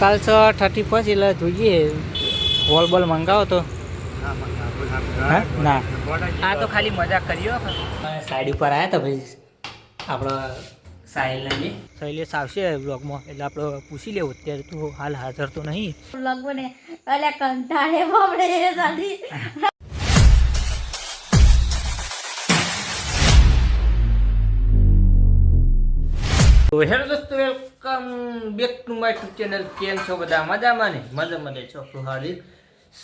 કાલ છ thirty first એટલે જોઈએ. બોલ બોલ મંગાવો તો. ના. આ તો ખાલી મજાક કર્યો. સાઈડ ઉપર આવ્યા તો ભાઈ. આપણો સાહિલ ને શૈલેષ આવશે બ્લોગમાં એટલે આપણે પૂછી લેવું. અત્યારે તો હાલ હાજર તો નહીં. લગને અલે કંટાળે બાપડે હેલો દોસ્તો, welcome back to my YouTube channel. કેમ છો બધા? મજામાં ને? મજા મજા છો? આપણું હાર્દિક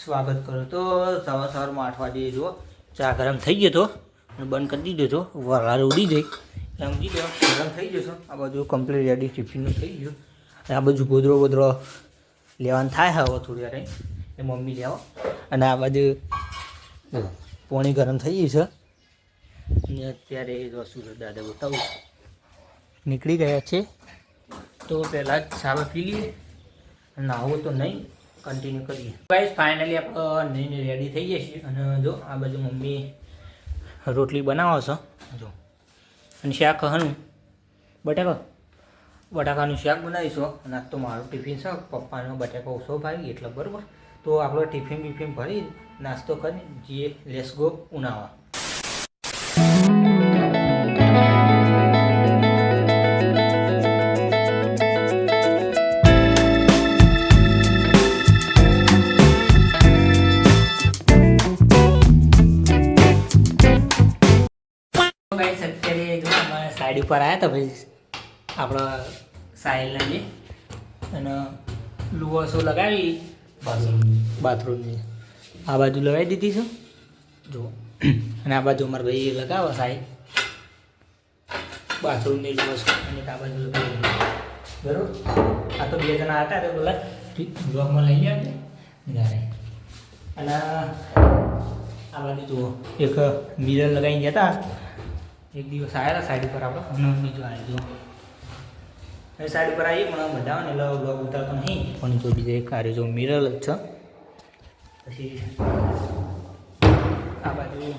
સ્વાગત કરો. તો સવાર સવારમાં આઠ વાગે જુઓ ચા ગરમ થઈ ગયો તો, અને બંધ કરી દીધો તો વરાળ ઉડી જઈ સમજી ગયો ગરમ થઈ જશો આ બધું કમ્પ્લીટ રેડી ટિફિનનું થઈ ગયું. અને આ બાજુ ગોદરો ગોદરો લેવાનું થાય હવે થોડી વાર એ મમ્મી લેવા. અને આ બાજુ પોણી ગરમ થઈ ગઈ છે. અને અત્યારે સુરત દાદા બતાવું નીકળી ગયા છે. તો પહેલાં જ સાવા પી લઈએ નાહવું તો નહીં કન્ટિન્યુ કરીએ. ગાઈસ ફાઇનલી આપણે નહીં રેડી થઈ જઈએ છીએ અને જો આ બાજુ મમ્મી રોટલી બનાવો છો. જો. અને શાક હનું. બટાકા. બટાકાનું શાક બનાવીશું. અને આજ તો મારું ટિફિન છે. પપ્પાનો બટાકા ઓછો ભાઈ એટલે બરાબર. તો આપણો ટિફિન બિફિન ભરી નાસ્તો કરી જઈએ લેસ ગો ઉનાવા ગાઈસ અત્યારે જો અમારા સાઈડ ઉપર આવ્યા હતા ભાઈ, આપણા સાહિલને જે, અને લુવાસો લગાવી? બાથરૂમની આ બાજુ લગાવી દીધી છે. જો. અને આ બાજુ અમારા ભાઈ લગાવો સાહેબ. બાથરૂમની લુવાસો અને આ બાજુ લગાવી બરોબર? આ તો બે જણા હતા તો બોલા બ્લોગમાં લઈ ગયા ત્યારે અને આ બાજુ જુઓ. એક મિરર લગાવીને ગયા હતા એક દિવસ આવ્યા સાઈડ ઉપર આપણે હનુમાનજી બીજો આવી જો. એ સાઈડ ઉપર આવીએ પણ બધા ને એટલે બ્લોગ ઉતારતો નહીં પણ જો બીજા એક આરે જો મિરર જ છે. પછી આ બાજુ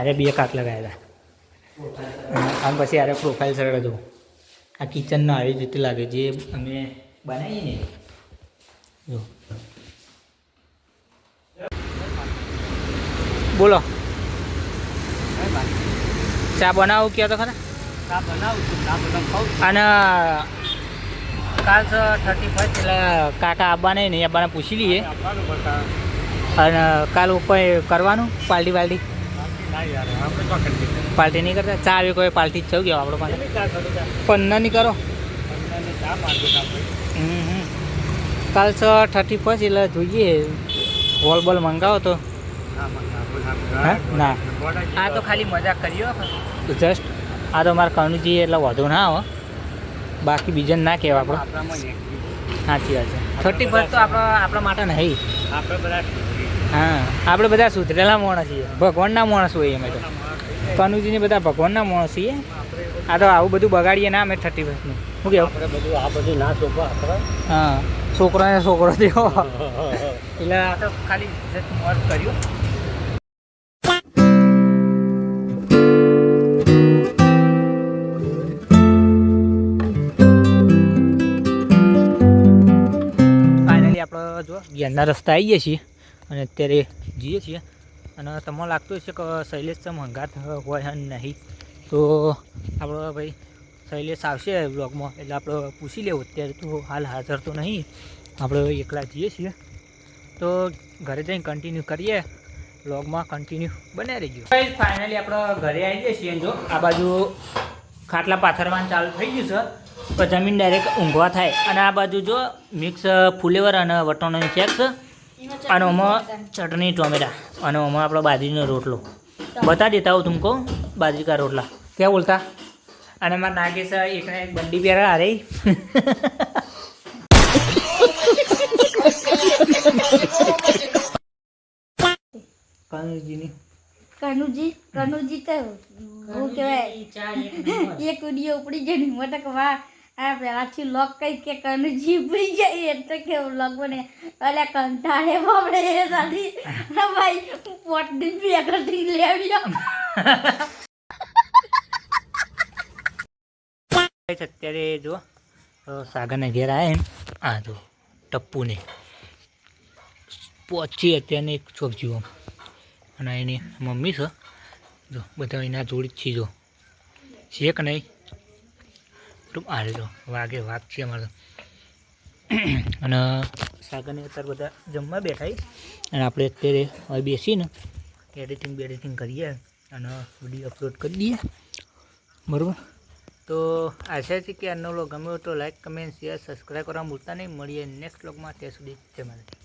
અરે બે કાક લગાવ્યા હતા આમ પછી અરે પ્રોફાઇલ સરળ હતું. આ કિચનનો આવી રીતે લાગે જે અમે બનાવીએ ને. જો. બોલો. ચા બનાવું કયો તો ખરા? ચા બનાવું છું ચા બધા ખાઉં અને કાલ થર્ટી ફર્સ્ટ એટલે કાકા આવવાને નહીં આવવાને પૂછી લઈએ. અને કાલ કોઈ કરવાનું? તો કરી પાર્ટી નહીં કરતા? ચા આવી કોઈ પાલટી જ થઈ ગયો આપણો પાસે કરું નહીં કરો. કાલ છે થર્ટી ફર્સ્ટ એટલે જોઈએ. વોલ બોલ મંગાવો તો. હા ના. આ તો ખાલી મજાક કર્યો જસ્ટ આ તો મારા કનુજી એટલે વધુ ના હો બાકી બીજાને ના કહેવા આપણે. સાચી વાત છે. થર્ટી ફર્સ્ટ તો આપણા આપણા માટે નહીં. આપણે બધા હા આપણે બધા સુધરેલા માણસ છીએ. ભગવાનના માણસ હોઈએ અમે તો. કનુજીને બધા ભગવાનના માણસ છીએ. આ તો આવું બધું બગાડીએ ના અમે થર્ટી ફર્સ્ટનું શું કેવું આપણે બધું આ બધું ના છોકરો હા છોકરાને છોકરો થયો એટલે આ તો ખાલી કર્યું. આપણે જો ગેરના રસ્તા આવીએ છીએ અને અત્યારે જઈએ છીએ. અને તમને લાગતું હશે કે શૈલેષ ચમ હંગાત હોય અને નહીં. તો આપણો ભાઈ શૈલેષ આવશે બ્લોગમાં એટલે આપણે પૂછી લેવું. અત્યારે તો હાલ હાજર તો નહીં. આપણે એકલા જઈએ છીએ. તો ઘરે જઈને કન્ટિન્યુ કરીએ. બ્લોગમાં કન્ટિન્યુ બને રહીજો ફાઇનલી આપણે ઘરે આવી જઈએ છીએ જો. આ બાજુ ખાટલા પાથરવાનું ચાલુ થઈ ગયું છે. તો જમીન ડાયરેક્ટ ઊંઘવા થાય. અને આ બાજુ જો મિક્સ ફુલેવર અને વટાણાની શેક્સ અને આમાં ચટણી ટોમેટા અને આમાં આપણો બાજરીનો રોટલો. બતા દેતા હું તુમકો બાજરી કા રોટલા. ક્યાં બોલતા? અને મારા નાગેશ એક એક બંડી પહેરા અરે કાનુજીની. કનુજી? કનુજી તો હું કહેવાય એક ઉડીઓ ઉપડી જાય મોટક મોટા વાહ આ પહેલાંથી લોક કંઈક કે કનુજી ઉપડી જાય એટલે કેવું લોક બને. એટલે કંટાળે બાપડે એ સાથી ભાઈ પોટની ની બે કરતી લેવ્યો અત્યારે જો સાગરને ઘેર આવે એમ. આ જો, ટપ્પુને. પહોંચી અત્યારની એક છોક જીવો. અને એની મમ્મી છે. જો, બધા એના જોડી જ છે, જો. છે કે નહીં? તો હાલ જો વાગે વાઘ છે અમારે અને સાગરને અત્યારે બધા જમવા બેઠા અને આપણે અત્યારે હવે બેસીને એડિટિંગ બેડિટિંગ કરીએ અને વીડિયો અપલોડ કરી દઈએ. બરાબર? તો આશા છે કે આનો લોગ ગમ્યો તો લાઈક કમેન્ટ શેર સબસ્ક્રાઈબ કરવા ભૂલતા નહીં. મળીએ નેક્સ્ટ લોગમાં ત્યાં સુધી જય માતા